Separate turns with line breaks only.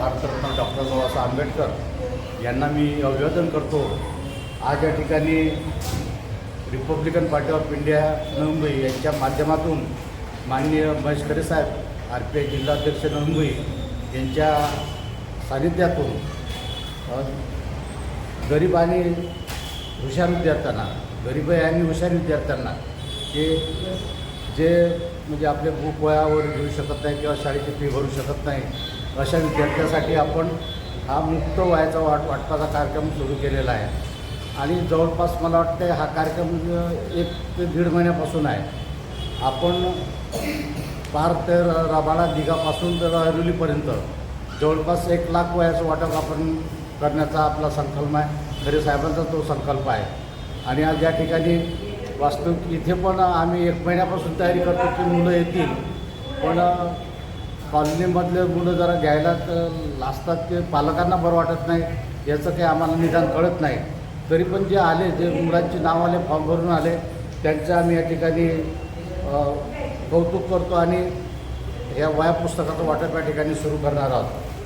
Bharat Ratna doctor Babasaheb Ambedkar यांना मी अभिवादन करतो. आज या ठिकाणी Republican Party of India Mumbai यांच्या माध्यमातून माननीय महेश खरे साहेब आर पी आय जिल्हाध्यक्ष मुंबई यांच्या सानिध्यातून गरीब आणि हुशार विद्यार्थ्यांना गरीब आणि हुशार विद्यार्थ्यांना ते जे म्हणजे आपले बुक वयावर घेऊ शकत नाही किंवा शाळेची फी भरू शकत नाही अशा विद्यार्थ्यांसाठी आपण हा मुक्त वयाचा वाट वाटपाचा कार्यक्रम सुरू केलेला आहे. आणि जवळपास मला वाटतं हा कार्यक्रम एक ते दीड महिन्यापासून आहे. आपण पार ते राबाडा दिघापासून तर ऐरोलीपर्यंत जवळपास एक लाख वयाचं वाटप आपण करण्याचा आपला संकल्प आहे. खरे साहेबांचा तो संकल्प आहे. आणि आज या ठिकाणी वास्तविक इथे पण आम्ही एक महिन्यापासून तयारी करतो की मुलं येतील. पण कॉलनीमधले मुलं जरा घ्यायला तर ते पालकांना बरं वाटत नाही. याचं काही आम्हाला निदान कळत नाही. तरी पण जे आले जे मुलांची नाव आले फॉर्म भरून आले त्यांचं आम्ही या ठिकाणी कौतुक करतो आणि या वया पुस्तकाचं वाटप या ठिकाणी सुरू करणार आहोत.